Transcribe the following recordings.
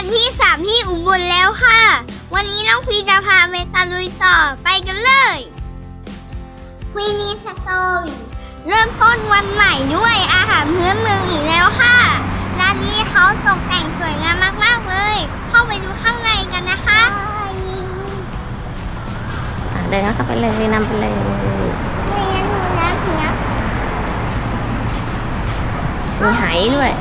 วันที่สามที่อุบลแล้วค่ะ วันนี้น้องพีจะพาไปตะลุยต่อไปกันเลยวินีสตอรี่เริ่มต้นวันใหม่ด้วยอาหารพื้นเมืองอีกแล้วค่ะร้านนี้เขาตกแต่งสวยงามมากๆเลย เข้าไปดูข้างในกันนะคะอะเดินเข้าไปเลยนำไปเลยไม่ยังหนูนะเพียมีไหด้วย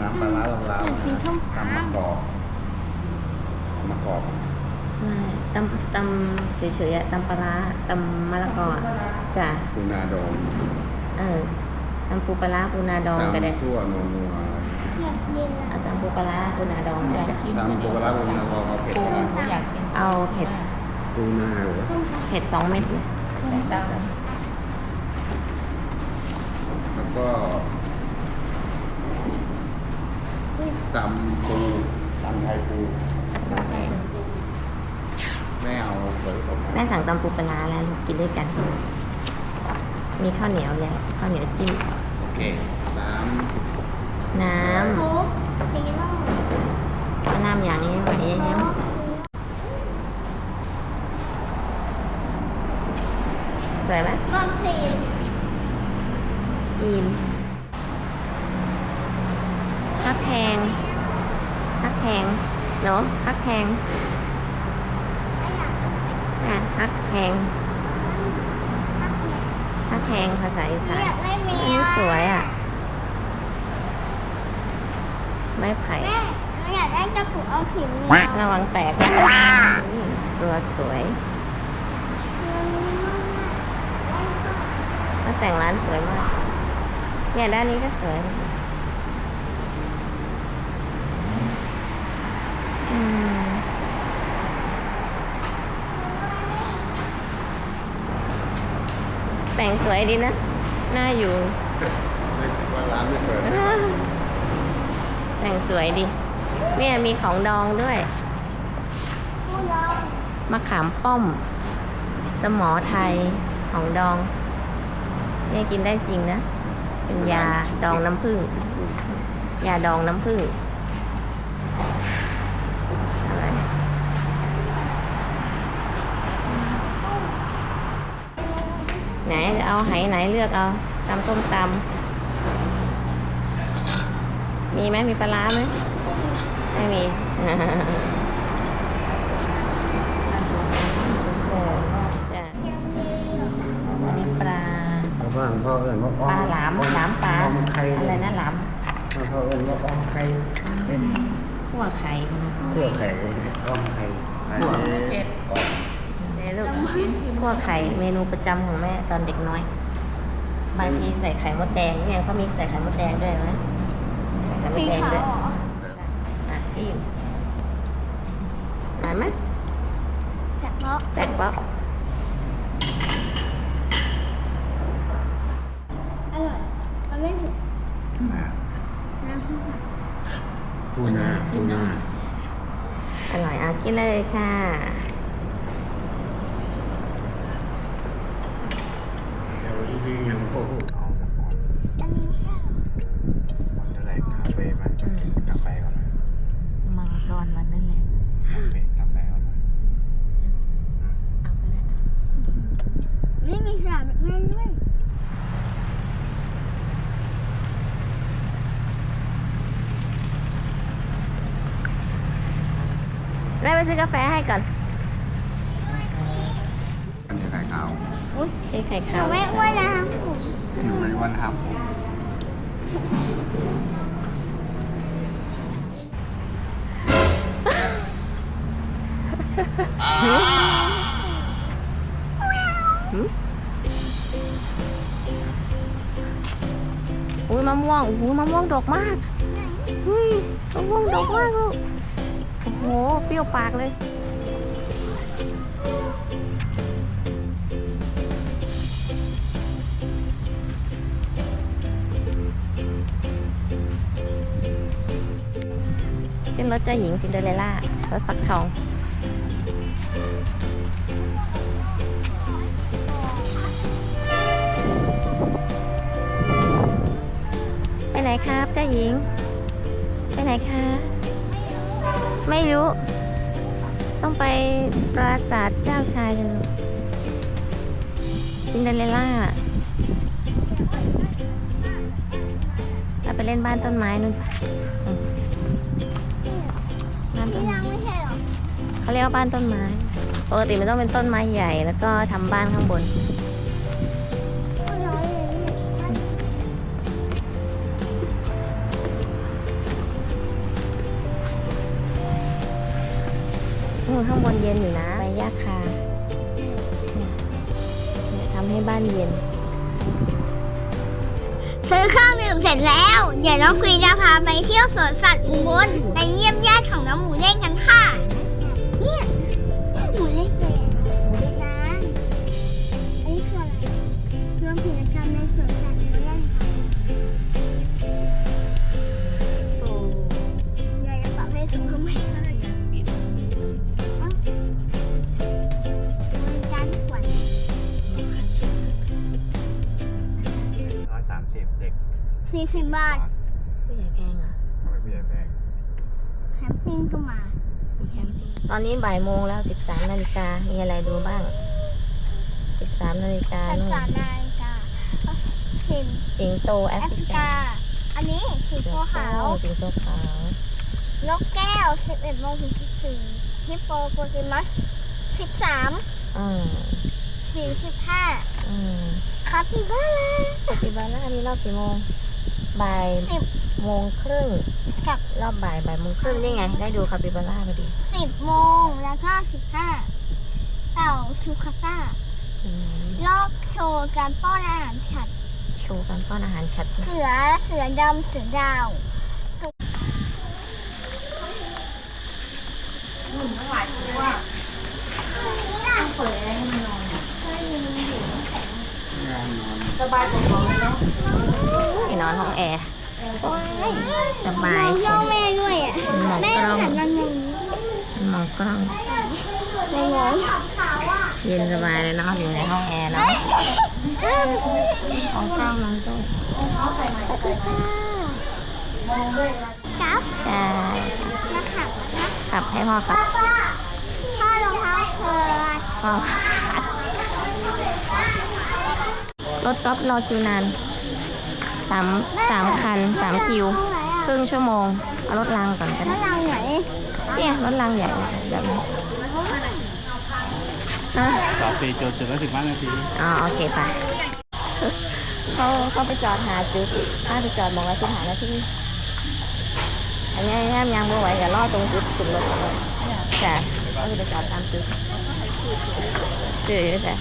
น้ำปลาร้าลาวๆนะตำมะกอกมะกอกไม่ตำตำเฉยๆอะตำปลาร้าตำมะละกออะจ้ะปูนาดองเออตำปูปลาร้าปูนาดองก็ได้ตำซั่วนัวนัวอยากกินอะเอาตำปูปลาร้าปูนาดองก็ได้ตำปูปลาร้าปูนาดองเอาเผ็ดนะเอาเผ็ดปูนาเหรอเผ็ดสองเม็ดเลยแล้วก็ ตำปูตำไทยปูไม่เอาเผยสมแม่สั่งตำปูปลาร้าแล้วลูกกินด้วยกัน มีข้าวเหนียวแล้วข้าวเหนียวจิ้มโอเคน้น้โค้กเทโน่ำเอาน้ำอย่างนี้ไว้เยอะๆ เนาะฮักแพงอะฮักแพงฮักแพงภาษาอีสานอยากได้แมอันวนี้สวยอะ ไม้ไผ่แม่หนูอยากได้กระปุกเอาผิวแมวระวังแตกนะอืมตัวสวยก็แต่งร้านสวยมากเนี่ยด้านนี้ก็สวย แต่งสวยดีนะ น่าอยู่ำไม่คิดว่าร้านไม่เปิดแต่งสวยดิเนี่ยมีของดองด้วยผู้ลองมะขามป้อม สมอไทย ของดอง เนี่ยกินได้จริงนะ เป็นยาดองน้ำผึ้ง ยาดองน้ำผึ้ง ไหนเอาไหไหนเลือกเอาตำส้มตำมีไหมมีปลาร้าไหมไม่มีเออจ้ะมีปลาชาวบ้านพ่อเอิญว่าปลาหลามหลามปลาอ้อมไข่อะไรนะหลามพ่อเอิญว่าอ้อมไข่เส้นขั่วไข่นะขั่วไข่อ้อมไข่ขั่วเผ็ดออกเนี่ย ลูกขั่วไข่เมนูประจำของแม่ตอนเด็กน้อย บางทีใส่ไข่มดแดงเนี่ยเขามีใส่ไข่มดแดงด้วยนะใส่ไข่มสีดแดงขาวด้วยเหรออะพี่หายไหมแจ็คบ็อกแจกป๊อกอร่อยมันไม่เผ็ดอะน้ำพริกอะปูนาปูนาอร่อยเอากินเลยค่ะ แล้วที่ยังพวกพูดเอามาก่อน อันนี้ไม่ใช่เหรอ วันเท่าไหร่คาเฟ่ไหมกาแฟก่อนไหม มังกรวันนั่นแหละ กาแฟกาแฟก่อนไหม เอาก็ได้ ไม่มีสลัดแบบนั้นด้วย แม่ไป ซื้อกาแฟให้ก่อนอันนี้ไข่ขาวเอ้ไข่หนูขาวไม่อ้วนนะครับผมอยู่ในวันทับอุ้ยมะม่วงอุ้ยมะม่วงดกมากอุ้ยมะม่วงดกมากลูกโอ้โหเป รี้ยวปากเลยขึ้นรถเจ้าหญิงซินเดอเรลล่ารถฟักทองไปไหนครับเจ้าหญิง ไปไหนคะ ไม่รู้ ต้องไปปราสาทเจ้าชายกันซินเดอเรลล่าเราไปเล่นบ้านต้นไม้นู่นปะบ้านต้นไม้เขาเรียกว่าบ้านต้นไม้ ปกติมันต้องเป็นต้นไม้ใหญ่แล้วก็ทำบ้านข้างบน ข้างบนเย็นอยู่นะใบหญ้าคาเนี่ยทำให้บ้านเย็น ซื้อเครื่องดื่มเสร็จแล้ว เดี๋ยวน้องคุยจะพาไปเที่ยวสวนสัตว์อุบลไปเยี่ยมญาติของน้องหมูเด้งกันค่ะ เด็กสี่สิบบาทผู้ใหญ่แพงเหรอทำไมผู้ใหญ่แพงแคมปิ้งก็มา ตอนนี้บ่ายโมงแล้ว 13นาฬิกา มีอะไรดูบ้าง 13นาฬิกาภานู่นษานาฬิกาสิงสิงโตแอแอฟฟริริกากา อันนี้สิงโตขาวสิงโตขาว นกแก้ว 11โมงถึง14ฮิปโปโปเตมัส13อื ม45อืมคาปิบาร่าปฏิบัติหน้านี้รอบกี่โมงบ่ายสิบโมงครึ่งกับรอบบ่ายบ่ายโมงครึ่งนี่ไง ได้ดูคาปิบาร่าพอดี10โมงแล้วก็15เต่าชูคาต้าอืมรอบโชว์การป้อนอาหารฉัด โชว์การป้อนอาหารชัดเสือเสือดำเสือดาวที่นอน ห้องแอร์สบายย่เชีอยวแม่ด้วยอะมองแม่กล้องหันมามองมองกล้องในงงเย็นสบายเลยเนาะอยู่ในห้องแอร์เนาะมองกล้องมองกล้องครับใช่นักขับนะขับให้พ่อขับป้าพ่อรองเท้าเพิร์ดพ่อ รถก๊อฟรอคิวนานสามสามคันสามคิว ครึ่งชั่วโมง เอารถรางก่อนก็แล้ได้วเราไหนเนี่ยรถรางใหญ่แบบนี้ฮะต่อฟรีจนจุดละสิบห้านาทีอ๋อโอเคไปเขาเขาไปจอดหาจุดถ้าไปจอดมองแล้วสิหานาทีอันนี้แง่มยังบ่ไหวอย่ารอตรงจุดจุดรถเลยจ้ะเขาจะไปจอดตามจุดซื้ออยู่จ้ะ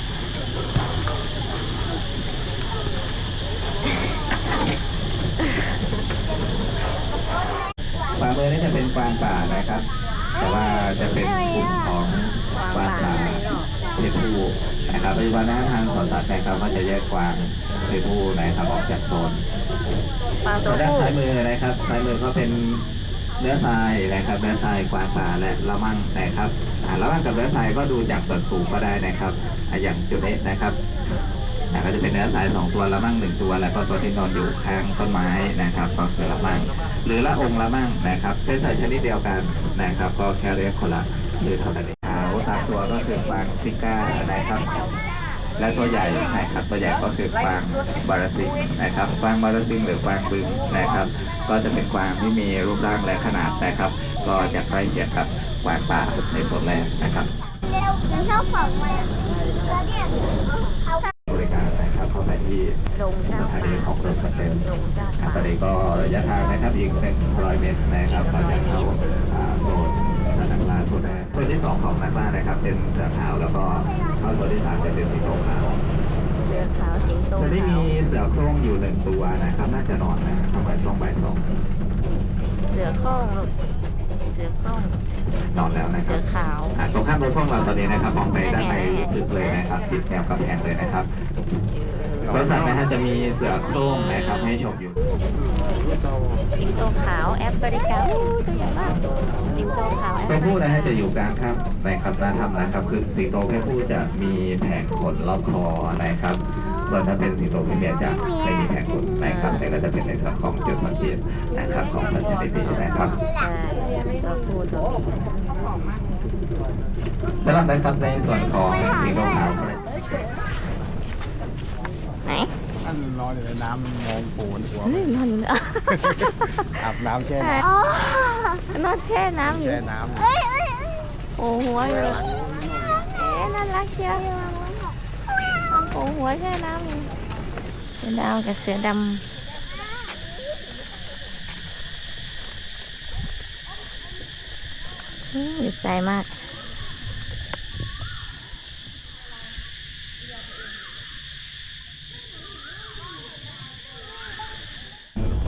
กวางเบอร์นี่จะเป็นกวางป่านะครับ แต่ว่าจะเป็นกลุ่มของกวางป่าเพศผู้นะครับปัจจุบันนะทางสวนสัตว์นะครับก็จะแยกกวางเพศผู้นะครับออกจากโซนปลาตัวด้านผู้ซ้ายมือนะครับซ้ายมือก็เป็นเนื้อทรายนะครับเนื้อทรายกวางป่าและละมั่งนะครับอ่าละมั่งกับเนื้อทรายก็ดูจากส่วนสูงก็ได้นะครับอ่าอย่างจุดนี้นะครับ อ่ก็จะเป็นเนื้อทรายสองตัวละมั่งหนึ่งตัว แล้วก็ตัวที่นอนอยู่ข้างต้นไม้นะครับก็คือละมั่งหรือละองค์ละมั่งนะครับเป็นสายชนิดเดียวกันนะครับ ก็แค่เรียกคนละหรือเท่านั้นเองขาวตามตัวก็คือกวางซิก้านะครับและตัวใหญ่นะครับตัวใหญ่ก็คือกวางบาราซิงนะครับกวางบาราซิงหรือกวางบึงนะครับ ก็จะเป็นกวางที่มีรูปร่างและขนาดนะครับ ก็จะใกล้เคียงกับกวางป่าในส่วนแรกนะครับเร็วฉันชอบฝังมันแล้วเนี่ย ที่ลงสเจ้าถาป่านีของรถสเต็มลงเจ้าครับป่าตอนนี้ก็ระยะทางนะครับอีก100เมตรนะครับก็จะเข้าอ่าโซนนักล่าตัวแรกตัวที่สองของนักล่านะครับ เป็นเสือขาวแล้วก็เข้าตัวที่สามจะเป็นสีขาวเรือขาวสิงโตตัวนี้ขาวมีเสือโคร่งอยู่หนึ่งตัวนะครับน่าจะนอนนะครับประมาณช่วงบ่ายสองเสือโคร่งลูกเสือโคร่งนอนแล้วนะคเสืรับอขาวอ่าตรงข้ามรถพวกเราตอนนี้นะครับมองไปด้านในลึกๆเลยนะครับติดแนวกำแพงเลยนะครับ บริษัทนะฮะจะมีเสือโคร่งนะครับให้ชมอยู่ สิงโตขาวแอฟริกาอู้ตัวใหญ่มากสิงโตขาวแอฟตัวริผู้กานะฮะจะอยู่กลางครับในครับการทำนะครับ คือสิงโตเพศผู้จะมีแผงขนรอบคอนะครับ ส่วนถ้าเป็นสิงโตเพศเมียจะไม่มีแผงขนนะครับแต่ก็จะเป็นในส่วนของจุดสังเกตนะครับของสัตว์ชนิดนี้นะครับใช่ตัวผู้ตัวเมียสำหรับนะครับในส่วนของสิงโตขาวไหน ท่านนอนอยู่ในน้ำมองปูนหัวเฮ้ยนอนอยู่เนี่ยอาบน้ำแช่อ๋อนอนแช่น้ำอยู่ แช่น้ำเอ้ยเอ้ยเอ้ยโอ้หัวอยู่ เอ๊ะน่ารักเชียวโอ้หัวแช่น้ำอยู่เสือดาวกับเสือดำอืมดีใจมาก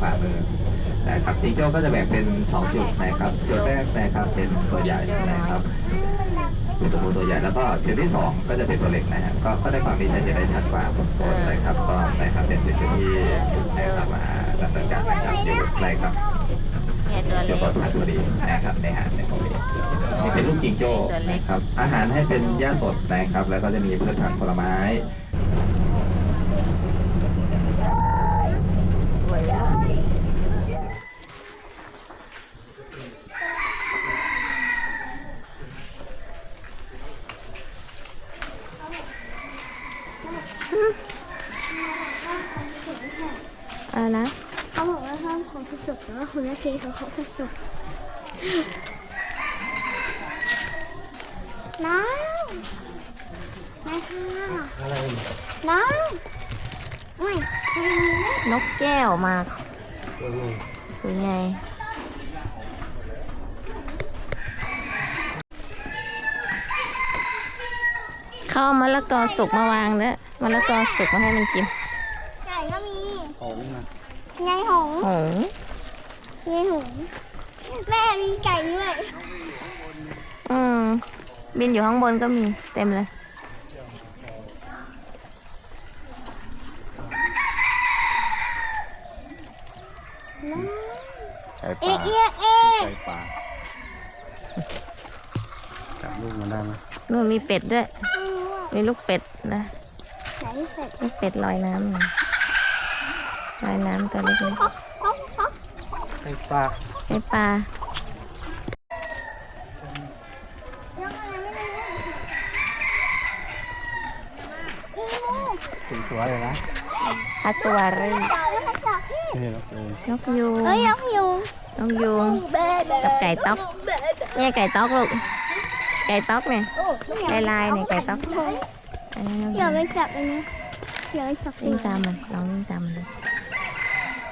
ขวามือนะครับสิงโตก็จะแบ่งเป็นสองจุดนะครับ จุดแรกนะครับเป็นตัวใหญ่นะครับเป็นตัวผู้ตัวใหญ่แล้วก็จุดที่สองก็จะเป็นตัวเล็กนะฮะก็ก็ได้ความที่ชัดเจนได้ชัดกว่าบนโซนนะครับก็นะครับเป็นจุดที่นะครับมาดำเนินการนะครับอยู่ใกล้กับเนี่ยตัวเกี่เล็ยวกกับพันธุรีนะครับในหาดในตรงนี้นี่เป็นลูกจิงโจ้นะครับอาหารให้เป็นหญ้าสดนะครับ แล้วก็จะมีพืชผักผลไม้ สวยอะอะไรนะ เขาบอกว่าห้ามของกระจกแต่ว่าคนละทีเขาเขากระจกน้ำนะคะน้ำไม่ไม่มีนะ นกแก้วมาตัวใหญ่ เข้าวมะละกอสุกมาวางเด้อมะละกอสุกมาให้มันกินไก่ก็มีของนะไงหงส์หงส์ไงหงส์แม่มีไก่ด้วยอืมบินอยู่ข้างบนก็มีเต็มเลยไก่ปเอ๊ะลาเอ๊ะเอ๊ะไก่ปลาจับลูกมันได้ไหมนู่นมีเป็ดด้วย มีลูกเป็ดนะไหนเสร็จลูกเป็ดลอยน้ำอยู่ลอยน้ำตัวเล็กฮอกฮอกฮอกไก่ปลาๆไอปลายังอะไรไม่รู้อีมูสวยๆเลยนะฮัสวารีจับแล้วมันจับพี่นี่เราเองนกยูงเฮ้ยนกยูงนกยูงกับไก่ต๊อกเนี่ยไก่ต๊อกลูก ไก่ต๊อกเนี่ยลายลายๆเนี่ยไก่ต๊อกอันนี้นกอย่ายูงไปจับอันนี้อย่าไปจับวิ่งตามมันลองวิ่งตามมันดู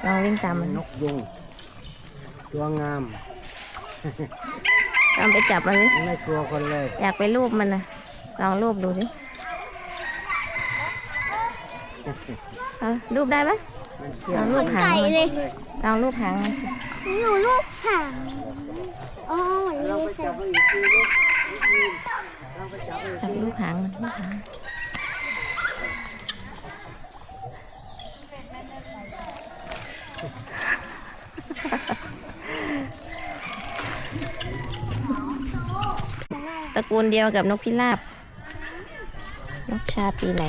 ลองวิ่งตามมันนกยุงตัวงามลองไปจับมันสิไม่กลัวคนเลย อยากไปรูปมันนะลองรูปดูสิเอารูปได้ไหมมันเชื่อลองเหรูมือปนหางไก่มันเลยลองรูปหางมันหนูลูกหางอ๋อเหมือนเลยค่ะ จับรูกหางมันลูกหางตระกูลเดียวกับนกพิราบ นกชาปีไหน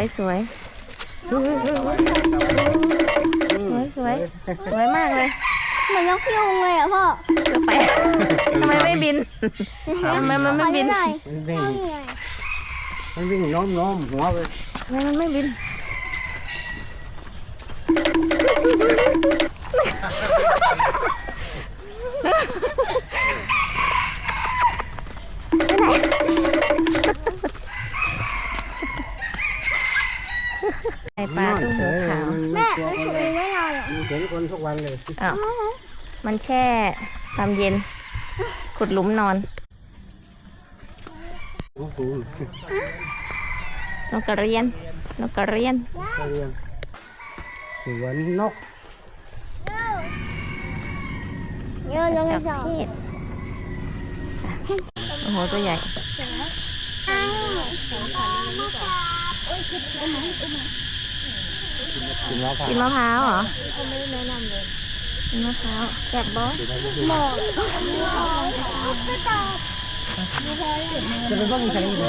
วยสวยสวยสวยสวยมากเลยเหมือนนกยุงเลยอะพ่อเดี๋ยวไปทำไมไม่บินทำไมมันไม่บินขอดูหน่อยมันวิ่งเอาหน่อยมันวิ่งโน้มโน้มหัวไปทำไมมันไม่บิน ปลาตู้หูขาวมันแม่ไม่กลัวไม่คนถูกเลยไม่นอนอะมันเห็นคนทุกวันเลยอ้าวมันแช่ความเย็น ขุดหลุมนอนสูงสูงนกกระเรียน นกกระเรียนเรียนสวนนกนโยนลงจับจอกเทศโอ้โห ตัวใหญ่อ้าว กินแล้วค่ะกินมะพร้าวเหรอกินมะพร้าวแซ่บบ่หมอกจะไปเบ้างใช้ไหม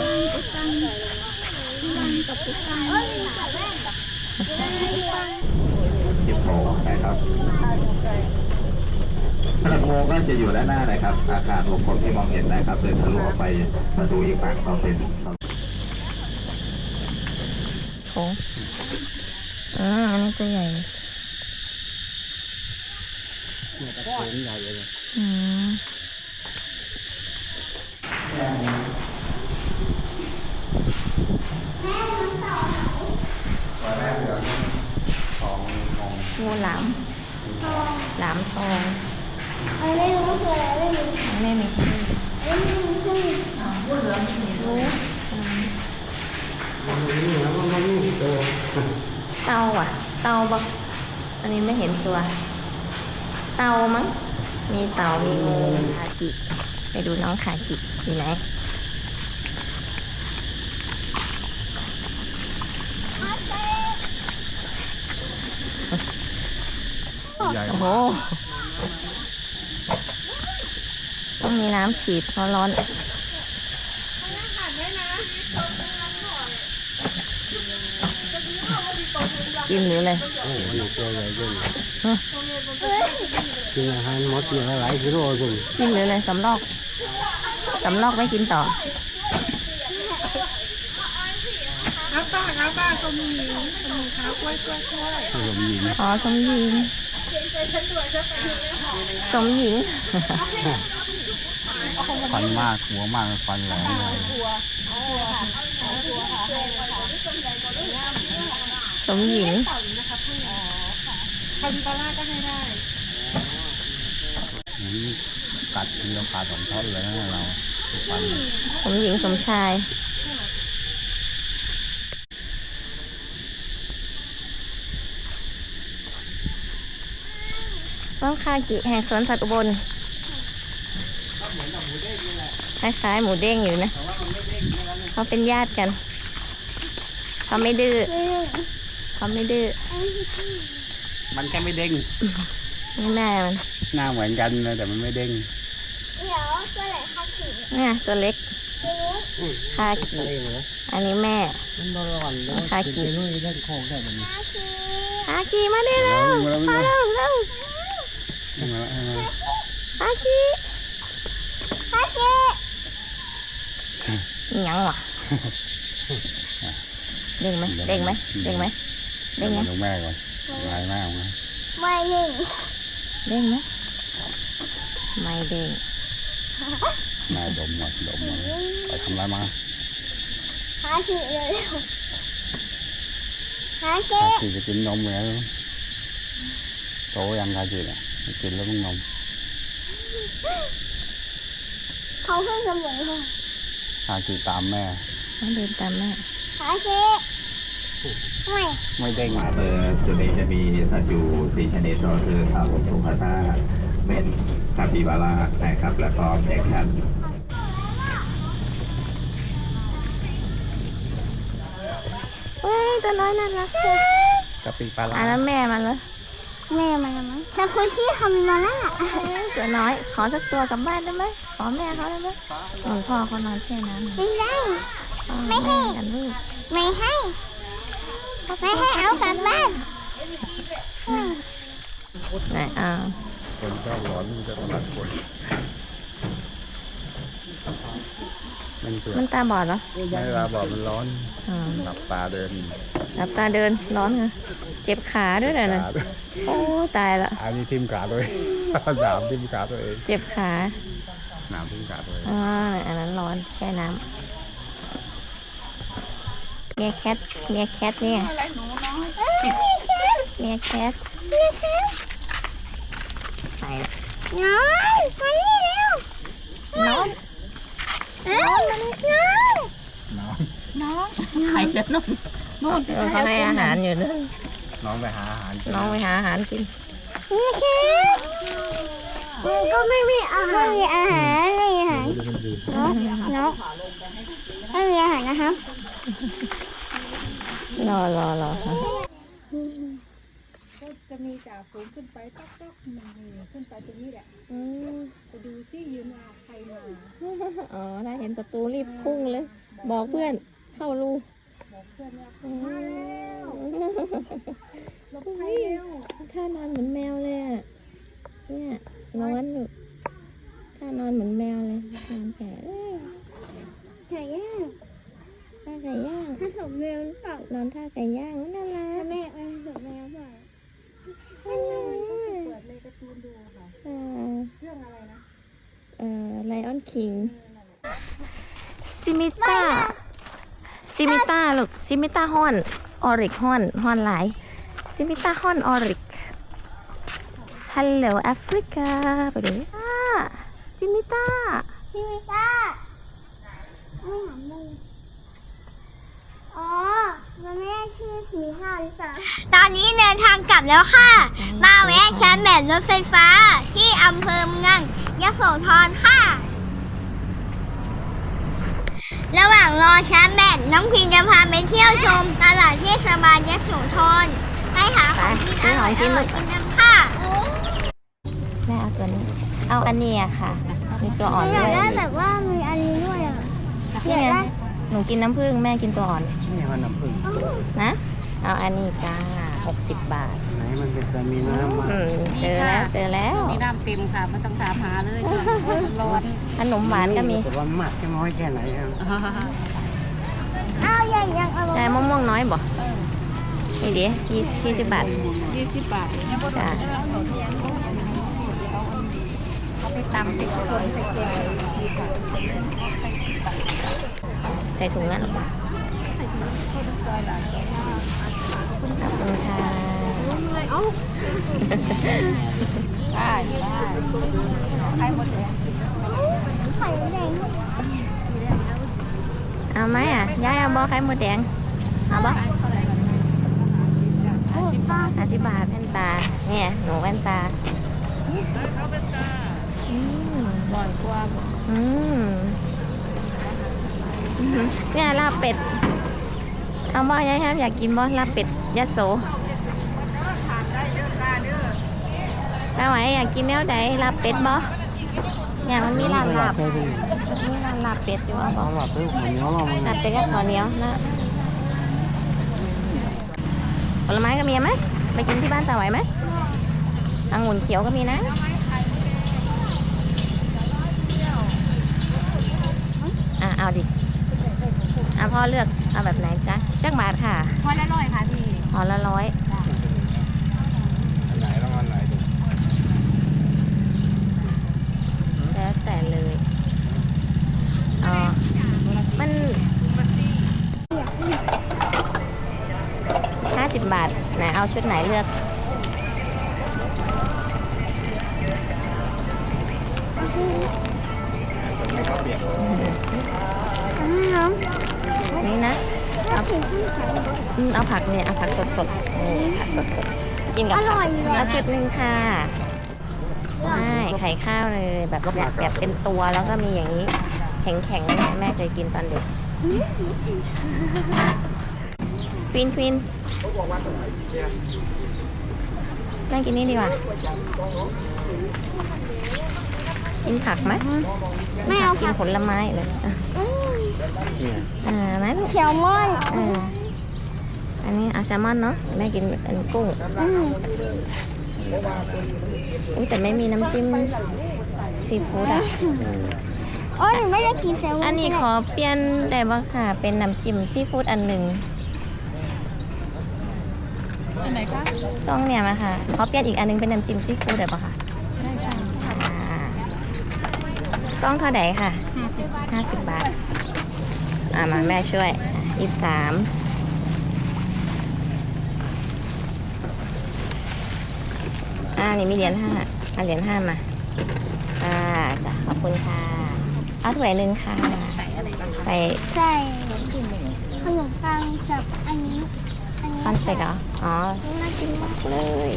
ทิพโพนะครับพลังโมก็จะอยู่ด้านหน้านะครับ อาคารวงกลมที่มองเห็นนะครับ เดินทะลุออกไปประตูอีกฝั่งก็เป็นโถง อืมอันนี้ตัวใหญ่เนี่ยตะโกนใหญ่เลยอืมงูหลามหลามทองอันนี้รู้คืออะไรไม่รู้อันนี้มีชื่ออันนี้รู้คือรู้มันนี่นะมันมันนี่ตัว เตาอะ เตาบักอันนี้ไม่เห็นตัว เตามั้ง มีเตามีงูคากิ ไปดูน้องคากิอยู่ไหนใหญ่โอ้โหต้องมีน้ำฉีดเพราะร้อน กินหรืออะไรโอ้มันตัวใหญ่จริงกินอาหารหมดอย่างหลายกิโลจริงกินหรืออะไรสำลอกสำลอกไม่กินต่อขนมหญิงอ๋อสมหญิงสมหญิงฟันมากหัวมากฟันแหลมเลยส มหญิงอืมกัดทีเราขาดสองท่อนเลยนะเราฟันสมหญิงสมชาย น้องคากิแห่งสวนสัตว์อุบลคล้ายๆหมูเด้งอยู่นะ เขาเป็นญาติกัน เขาไม่ดื้อ เขาไม่ดื้อมันแค่ไม่เด้งนี่แม่มันหน้าเหมือนกันนะแต่มันไม่เด้งเดี๋ยวตัวไหนข้าขี่เนี่ยตัวเล็กคากิเด้งเหรออันนี้แม่มันร้อนแล้วคากิกินไปนู่นได้โค้งได้แบบนี้ข้าขี่คากิมาดิเร็วมาแล้วมามาแล้วเร็วเร็วมาแล้วมาแล้วคากิข้าขี่อิหยังวะเด้งไหมเด้งไหมเด้งไหม เด้งไหมดูแม่ก่อนลายแม่ของมันไม่หนึ่งเด้งไหมไม่เด้งแม่ดมหมดดมหมดไปทำอะไรมาข้าขี่เร็วข้าคาขี่จีจะกินนมแล้วโตยังคาจีเนี่ยไม่กินแล้วมึงนมเขาเพิ่งจะเหมือนเขาคาจีตามแม่ต้องเดินตามแม่ข้าขี่ ไม่ไม่เด้งขวามือจุดนี้จะมีสัตว์อยู่สี่ชนิดก็คือเต่าสุภาตาเป็นคาปิบาร่านะครับ แล้วก็แจ็คแคทเฮ้ยตัวน้อยน่ารักเลยกะปิปลาอันนั้นแม่มันเหรอแม่มันละมั้งแต่คนที่ทำมาล่าตัวน้อย ขอสักตัวกลับบ้านได้ไหมขอแม่เขาได้ไหมหลวงพ่อเขานอนแช่น้ำไม่ได้พ่อไม่ให้แกันลูกไม่ให้ ไม่ให้เอากลับบ้านไหนอ่าคนชอบร้อนมันจะตัดคนมันเปลือมันตาบอดเหรอไม่เวลาบอกมันร้อนอ่าหลับตาเดินหลับตาเดินร้อนเหรอเจ็บขาด้วยนะน่ะขาด้วยโอ้ตายละอันนี้ทิมขาตัวเองสามทิมขาตัวเองเจ็บขาหนามทิมขาตัวเองอ่าอันนั้นร้อนแช่น้ำเมียแคทเมียแคทเนี่ยเมียแคทไหนน้องมานี่เร็วน้องน้องมานี่น้องใครจะนุ่มนู่นเขาให้อาหารอยู่นู่นน้องไปหาอาหารกินน้องไปหาอาหารกินนี่คือมันก็ไม่มีอาหารไม่มีอาหารไม่มีอาหารเนาะเนาะไม่มีอาหารนะครับ รอรอรอค่ะจะมีจากสูงขึ้นไปต๊อกต๊อกมันขึ้นไปตรงนี้แหละอือไปดูซิยืนมาใครมาอ๋อถ้าเห็นประตูรีบพุ่งเลย บอกเพื่อนเข้ารูบอกเพื่อนว่าอืมลงไปเร็วท่านอนเหมือนแมวเลยอะเนี่ยนอนอยู่ท่านอนเหมือนแมวเลยนอนแผลเอ้ยไก่ย่าง ท่าไก่ย่างผสมแมวหรือเปล่านอนท่าไก่ย่างน่ารักแม่ผสมแมวเปล่าเปิดเลยการ์ตูนดูค่ะเอ่อเรื่องอะไรนะเอ่อไลออนคิงซิมิต้าซิมิต้าลูกซิมิต้าฮอนออริกฮอนฮอนหลายซิมิต้าฮอนออริกฮัลโหลแอฟริกาไปดูอ่าซิมิต้าพี่มิต้าไม่หามู อ๋อ มันไม่ได้ชื่อสีห้าหรือเปล่า ตอนนี้เดินทางกลับแล้วค่ะ มาแวะชาร์จแบตรถไฟฟ้าที่อำเภอเมืองยโสธรค่ะ ระหว่างรอชาร์จแบตน้องพินจะพาไปเที่ยวชมตลาดเทศบาลยโสธรไปหาของกินอร่อยๆกินกันค่ะแม่เอาตัวนี้ เอาอันนี้อะค่ะ มีตัวอ่อนอยาด้กวยได้แบบว่ามีอันนี้ด้วยอะ นี่ไง หนูกินน้ำผึ้งแม่กินตัวอ่อน นี่มันน้ำผึ้งนะ เอาอันนี้จ้า60บาท ไหนมันเป็นจะมีน้ำมาอืมเจอแล้วเจอแล้วมีน้ำเต็มค่ะไม่ต้องถามหาเลยร้อนขนมหวานก็มีแต่ว่ามากแค่น้อยแค่ไหนครับอ้าวใหญ่ยังอร่อยแต่มะม่วงน้อยบ่นี่ดิยี่สี่สิบบาทยี่สิบบาทจ้าเอาไปตำติดคนใส่เกลือใส่ถุงนั้นหรอ ขอบคุณค่ะได้ได้ใครหมดเลยเอาไหมอะยายเอาบอไข่หมดแดงเอาบอโอ้ป้าห้าสิบบาทแว่นตา เนี่ยหนูแว่นตาบ่อยกว่าอืมเนี่ยลาบเป็ด เอาบ่ยายครับอยากกินบ่ลาบเป็ดยะโสป้าไหวอยากกินแนวใดลาบเป็ดบ่เนี่ยมันมีร้านลาบเคยดูมีร้านลาบเป็ดอยู่ว่าบ่เอาหลับไปหัวเหนียวเรามันลาบเป็ดกับข้าวเหนียวนะผลไม้ก็มีไหมไปกินที่บ้านตาไหวไหมองุ่นเขียวก็มีนะอะเอาดิอะพ่อเลือก เอาแบบไหนจ๊ะจักบาทค่ะพอละร้อยค่ะพี่ห่อละร้อยอันไหนแล้วอันไหนดูแล้วแต่เลยอ๋อมันห้าสิบบาทไหนเอาชุดไหนเลือก อืมเอาผักเนี่ยเอาผักสดสดๆนี่ผักสดสดๆกินกับอร่อยเอาชุดหนึ่งค่ะใช่ไข่ข้าวเลยแบบแบบแบบเป็นตัวแล้วก็มีอย่างนี้ แข็งแข็งๆเนี่ยแม่เคยกินตอนเด็กควีนควีนนั่งกินนี่ดีกว่า กินผักไหมไม่เอากินผักผลไม้เลยอะอืมเนี่ยอ่าไหมลูกเขียวม่อนเอออัันนี้อาแซลมอนเนาะแม่กินอันกุ้งอุ้ยแต่ไม่มีน้ำจิ้มซีฟู้ดอะโอ้ยไม่ได้กินแซลมอนอันนี้ขอเปลี่ยนได้บ่ค่ะ เป็นน้ำจิ้มซีฟู้ดอันหนึ่งอันไหนคะต้องเนี่ยมาค่ะขอเปลี่ยนอีกอันนึงเป็นน้ำจิ้มซีฟู้ดได้บ่ค่ะต้องเท่าไหร่ค่ะ 50 บาท อ่ามาแม่ช่วยยี่สิบสาม อ่านี่มีเหรียญห้าเอาเหรียญห้ามา อ่าจ้ะขอบคุณค่ะ เอาถ้วยหนึ่งค่ะ ใส่อะไรบ้างใส่ใส่ขนมปังกับอันนี้ อันนี้คอนเฟกต์เหรอ อ๋อ น่ากินมากเลย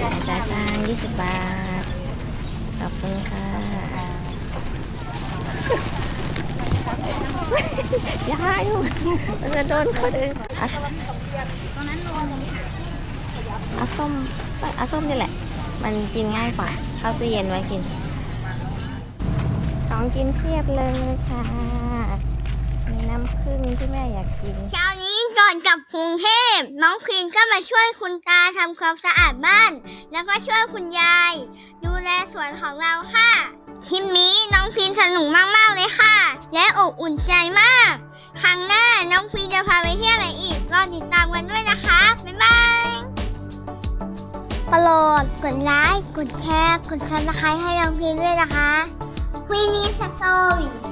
อจ่ายตังค์20บาท ขอบคุณค่ะอย่าอยู่มันจะโดนคนอื่น เอาเอาส้มเอาส้มนี่แหละ มันกินง่ายกว่าเข้าตู้เย็นไว้กินของกินเพียบเลยค่ะ มีน้ำผึ้งที่แม่อยากกิน เช้านี้ก่อนกลับกรุงเทพน้องควีนก็มาช่วยคุณตาทำความสะอาดบ้าน แล้วก็ช่วยคุณยาย ดูแลสวนของเราค่ะทริปนี้น้องควีนสนุกมากๆเลยค่ะ และอบอุ่นใจมาก ครั้งหน้าน้องฟีจะพาไปเที่ยวไหนอีกรอติดตามกันด้วยนะคะ บ๊ายบายโปรดกดไลค์ กดแชร์ กดซับสไครต์ให้น้องฟีด้วยนะคะวีนีสตอรี่